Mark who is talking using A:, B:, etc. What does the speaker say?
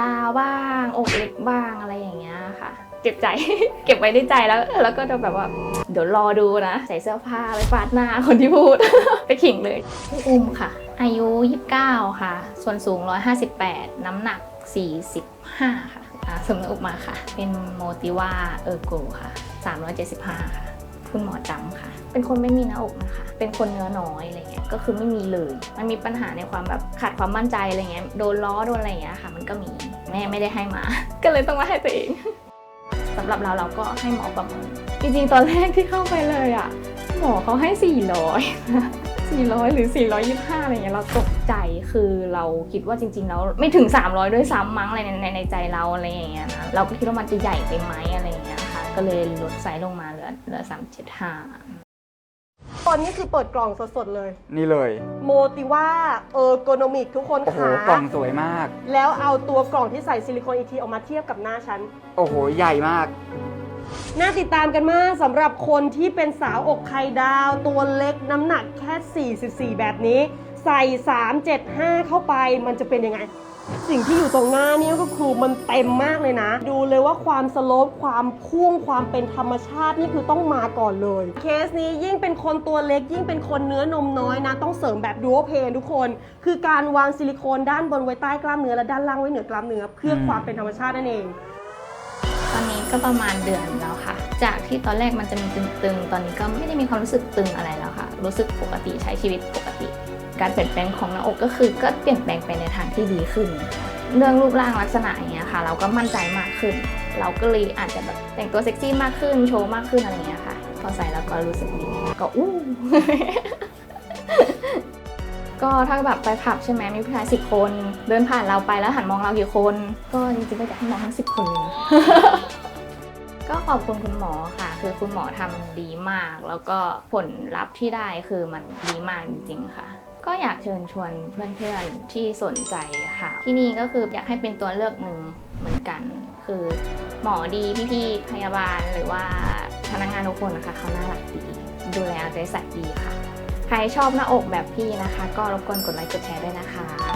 A: ดาวบ้างอกเล็กบ้างอะไรอย่างเงี้ยค่ะเก็บใจ เก็บไว้ในใจแล้ว แล้วก็จะแบบว่า เดี๋ยวรอดูนะ ใส่เสื้อผ้าไปฟาดหน้าคนที่พูด ไปขิงเลยชื่ออุ้มค่ะ อายุ 29 ค่ะ ส่วนสูง 158 น้ำหนัก 45 ค่ะอ่าสมมติอุมาค่ะ เป็นโมติว่าเออร์โกค่ะ 375 ค่ะ คุณหมอจำค่ะ เป็นคนไม่มีหน้าอกนะคะ เป็นคนเนื้อน้อยอะไรเงี้ย ก็คือไม่มีเลย มันมีปัญหาในความแบบขาดความมั่นใจอะไรเงี้ย โดนล้อโดนอะไรเงี้ยค่ะ มันก็มี แม่ไม่ได้ให้มา ก็เลยต้องมาให้ตัวเองสำหรับเราเราก็ให้หมอประเมิน จริงๆ ตอนแรกที่เข้าไปเลยอะ หมอเขาให้ 400 400 หรือ 425 อะไรเงี้ยเราตกใจคือเราคิดว่าจริง ๆ แล้วไม่ถึง 300 ด้วยซ้ำมั้งอะไรในในในใจเราอะไรอย่างเงี้ยนะเราก็คิดว่ามันจะใหญ่ไปไหมอะไรเงี้ย ก็เลยลดไซส์ลงมาเหลือเหลือ375
B: ตอนนี้คือเปิดกล่องสดๆเลย
C: นี่เลย
B: โมติว่าเออร์โกนมิกทุกคน
C: โอ้โห
B: ขาก
C: ล่องสวยมาก
B: แล้วเอาตัวกล่องที่ใส่ซิลิโคนอีทีออกมาเทียบกับหน้าฉัน
C: โอ้โห ใหญ่มาก
B: น่าติดตามกันมากสำหรับคนที่เป็นสาวอกไข่ดาว ตัวเล็กน้ำหนักแค่ 44 แบบนี้ ใส่ 375 เข้าไปมันจะเป็นยังไง สิ่งที่อยู่ตรงหน้านี่ก็คือมันเต็มมากเลยนะ ดูเลยว่าความสโลปความพุ่งความเป็นธรรมชาตินี่คือต้องมาก่อนเลย เคสนี้ยิ่งเป็นคนตัวเล็ก ยิ่งเป็นคนเนื้อนมน้อยนะ ต้องเสริมแบบดูโอเพนทุกคน คือการวางซิลิโคนด้านบนไว้ใต้กล้ามเนื้อและด้านล่างไว้เหนือกล้ามเนื้อเพื่อความเป็นธรรมชาตินั่นเอง
A: ตอนนี้ก็ประมาณเดือนแล้วค่ะ จากที่ตอนแรกมันจะมีตึงๆ ตอนนี้ก็ไม่ได้มีความรู้สึกตึงอะไรแล้วค่ะ รู้สึกปกติใช้ชีวิตปกติ การเปลี่ยนแปลงของหน้าอกก็คือ ก็เปลี่ยนแปลงไปในทางที่ดีขึ้น เรื่องรูปร่างลักษณะอย่างเงี้ยค่ะ เราก็มั่นใจมากขึ้น เราก็เลยอาจจะแบบแต่งตัวเซ็กซี่มากขึ้น โชว์มากขึ้นอะไรเงี้ยค่ะ พอใส่แล้วก็รู้สึกดี ก็อู้ก็ถ้าแบบไปผับใช่ไหมมีผู้ชายสิบคน เดินผ่านเราไปแล้วหันมองเรากี่คน ก็จริงๆก็อยากให้มองทั้งสิบคนเลยนะก็ขอบคุณคุณหมอค่ะ คือคุณหมอทำดีมาก แล้วก็ผลลัพธ์ที่ได้คือมันดีมากจริงๆค่ะ ก็อยากเชิญชวนเพื่อนๆที่สนใจค่ะ ที่นี่ก็คืออยากให้เป็นตัวเลือกหนึ่งเหมือนกัน คือหมอดีพี่ๆพยาบาลหรือว่าพนักงานทุกคนนะคะเขาน่ารักดีดูแลเอาใจใส่ดีค่ะ ใครชอบหน้าอกแบบพี่นะคะ ก็รบกวนกดไลค์กดแชร์ด้วยนะคะ